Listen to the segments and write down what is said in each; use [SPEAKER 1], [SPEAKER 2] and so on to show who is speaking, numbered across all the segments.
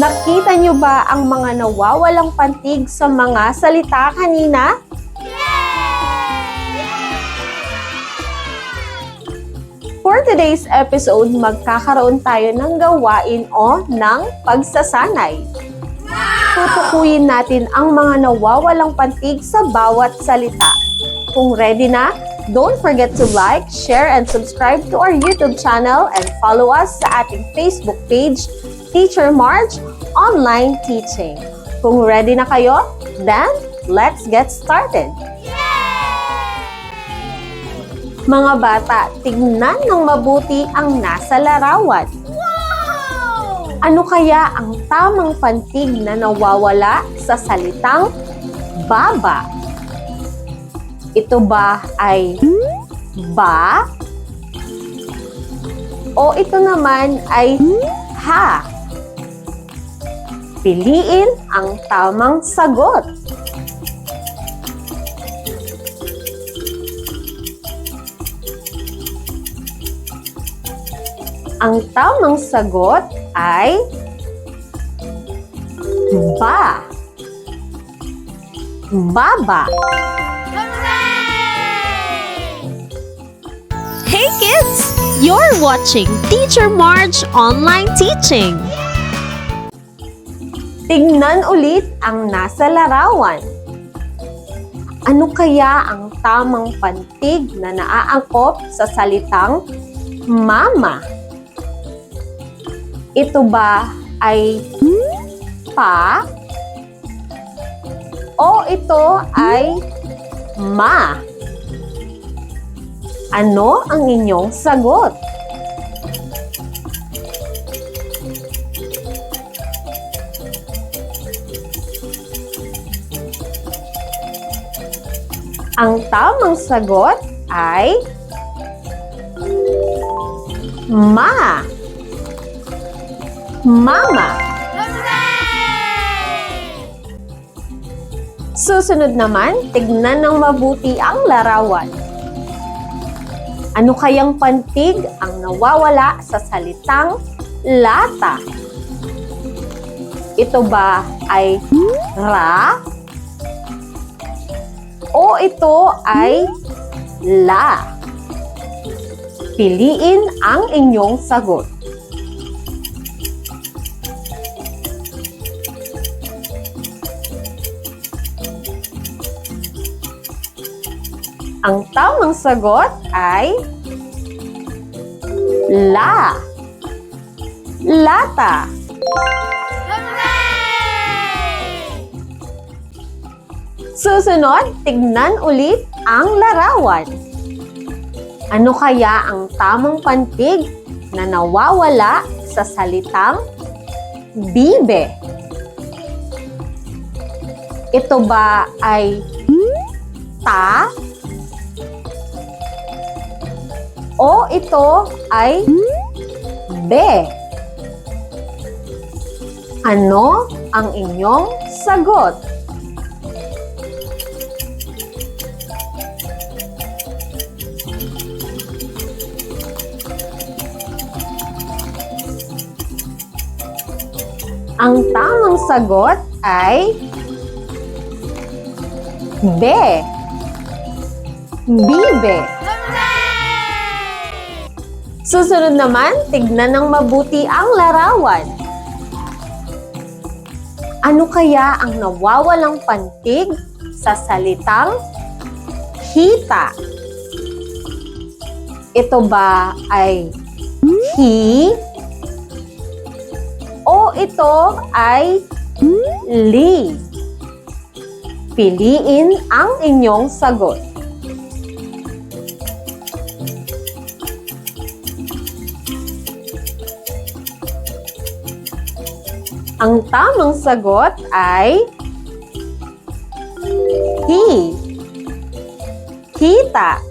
[SPEAKER 1] Nakita niyo ba ang mga nawawalang pantig sa mga salita kanina? For today's episode, magkakaroon tayo ng gawain o ng pagsasanay. Tutukuyin natin ang mga nawawalang pantig sa bawat salita. Kung ready na, don't forget to like, share, and subscribe to our YouTube channel and follow us sa ating Facebook page, Teacher Marge Online Teaching. Kung ready na kayo, then let's get started! Mga bata, tignan ng mabuti ang nasa larawan. Ano kaya ang tamang pantig na nawawala sa salitang baba? Ito ba ay ba? O ito naman ay ha? Piliin ang tamang sagot. Ang tamang sagot ay ba. Baba.
[SPEAKER 2] Hey kids! You're watching Teacher Marge Online Teaching.
[SPEAKER 1] Tingnan ulit ang nasa larawan. Ano kaya ang tamang pantig na naaangkop sa salitang mama? Ito ba ay pa? O ito ay ma? Ano ang inyong sagot? Ang tamang sagot ay ma. Mama. Susunod naman, tignan ng mabuti ang larawan. Ano kayang pantig ang nawawala sa salitang lata? Ito ba ay ra? O ito ay la? Piliin ang inyong sagot. Ang tamang sagot ay la. Lata. Susunod, tignan ulit ang larawan. Ano kaya ang tamang pantig na nawawala sa salitang bibe? Ito ba ay ta? O ito ay be? Ano ang inyong sagot? Ang tamang sagot ay be. Bibe. Susunod naman, tignan ng mabuti ang larawan. Ano kaya ang nawawalang pantig sa salitang hita? Ito ba ay he? O ito ay li? Piliin ang inyong sagot. Ang tamang sagot ay he. Kita.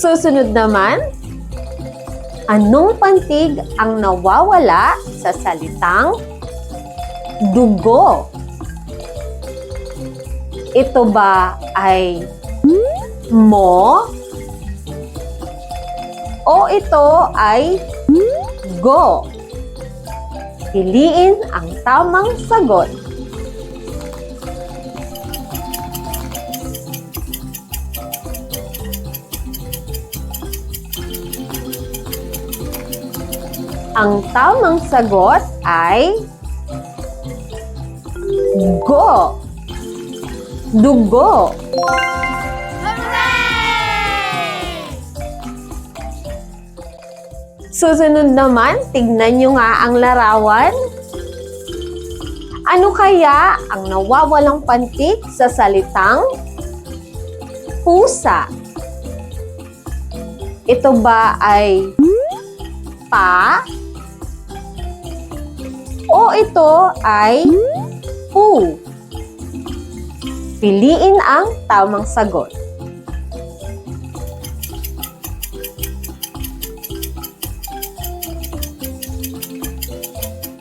[SPEAKER 1] Susunod naman, anong pantig ang nawawala sa salitang dugo? Ito ba ay mo? O ito ay go. Piliin ang tamang sagot. Ang tamang sagot ay go. Dugo. Susunod naman, tignan nyo nga ang larawan. Ano kaya ang nawawalang pantik sa salitang pusa? Ito ba ay pa? O ito ay pu? Piliin ang tamang sagot.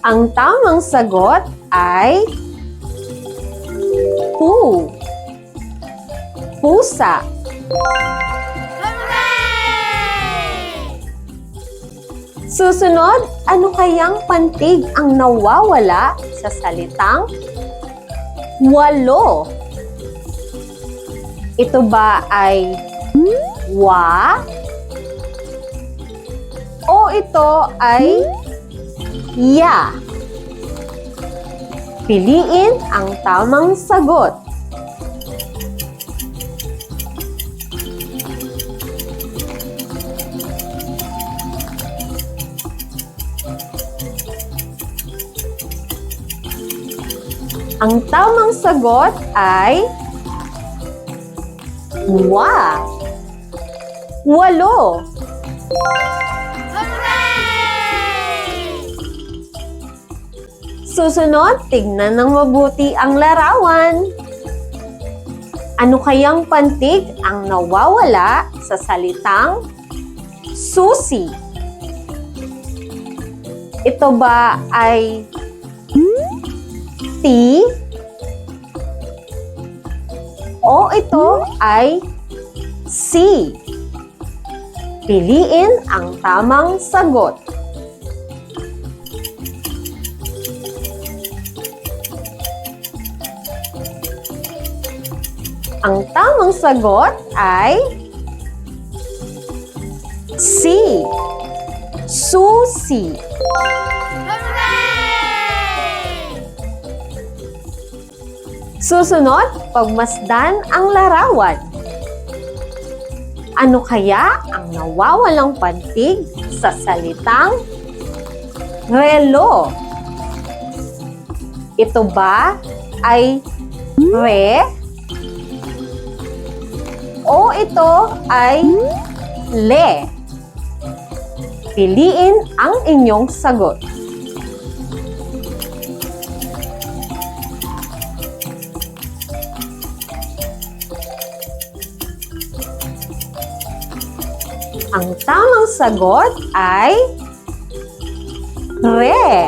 [SPEAKER 1] Ang tamang sagot ay pu. Pusa. Susunod, ano kayang pantig ang nawawala sa salitang walo? Ito ba ay wa? O ito ay ya? Piliin ang tamang sagot. Ang tamang sagot ay wa. Walo. Susunod, tignan ng mabuti ang larawan. Ano kayang pantig ang nawawala sa salitang susi? Ito ba ay ti? O ito ay si? Piliin ang tamang sagot. Ang tamang sagot ay si. Susi. Susunod, pagmasdan ang larawan. Ano kaya ang nawawalang pantig sa salitang relo? Ito ba ay re? O ito ay le? Piliin ang inyong sagot. Ang tamang sagot ay re.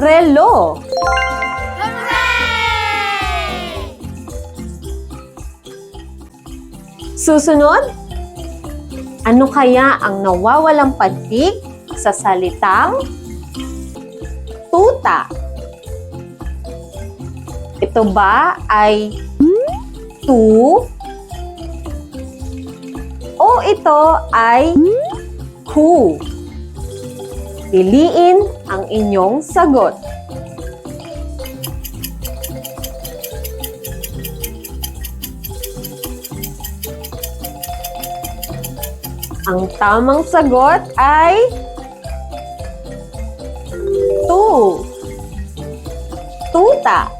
[SPEAKER 1] Relo. Susunod, ano kaya ang nawawalang pantig sa salitang tuta? Ito ba ay tu? O ito ay ku? Piliin ang inyong sagot. Ang tamang sagot ay tu. Tuta.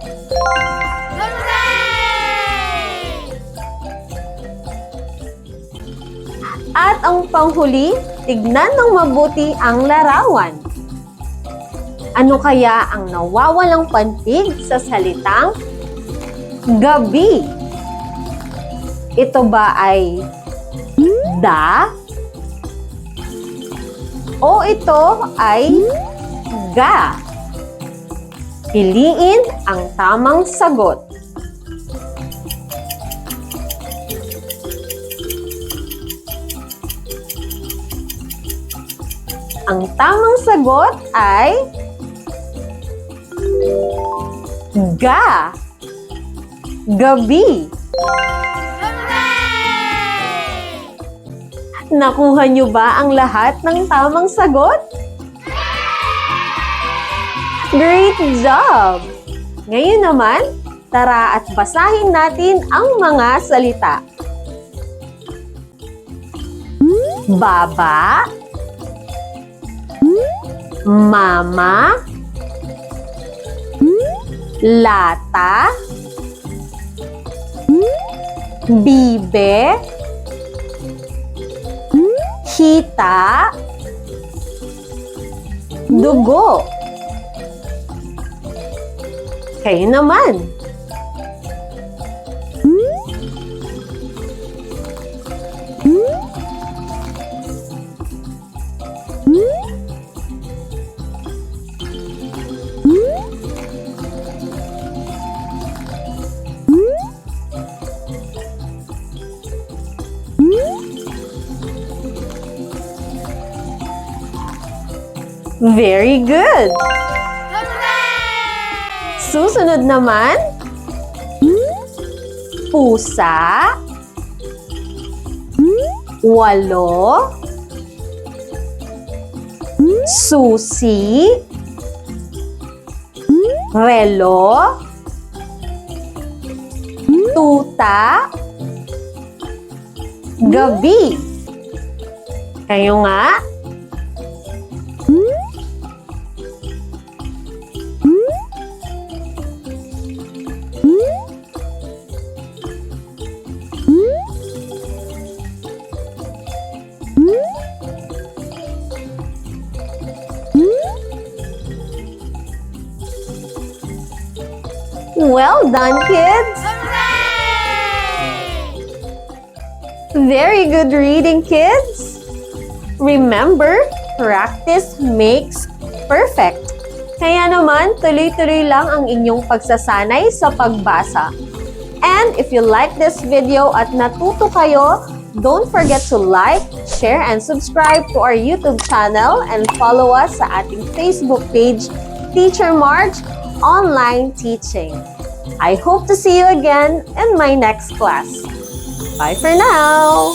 [SPEAKER 1] At ang panghuli, tignan ng mabuti ang larawan. Ano kaya ang nawawalang pantig sa salitang gabi? Ito ba ay da? O ito ay ga? Piliin ang tamang sagot. Ang tamang sagot ay ga. Gabi. Nakuha niyo ba ang lahat ng tamang sagot? Great job! Ngayon naman, tara at basahin natin ang mga salita. Baba Mama? Lata? Bibe? Hita? Dugo? Kayo naman Very good! Susunod naman, pusa, walo, susi, relo, tuta, gabi. Kayo nga? Well done, kids! Very good reading, kids! Remember, practice makes perfect. Kaya naman, tuloy-tuloy lang ang inyong pagsasanay sa pagbasa. And if you like this video at natuto kayo, don't forget to like, share, and subscribe to our YouTube channel and follow us sa ating Facebook page, Teacher Marge Online Teaching. I hope to see you again in my next class. Bye for now!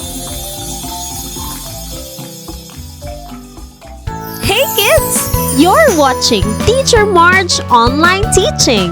[SPEAKER 2] Hey kids! You're watching Teacher Marge Online Teaching.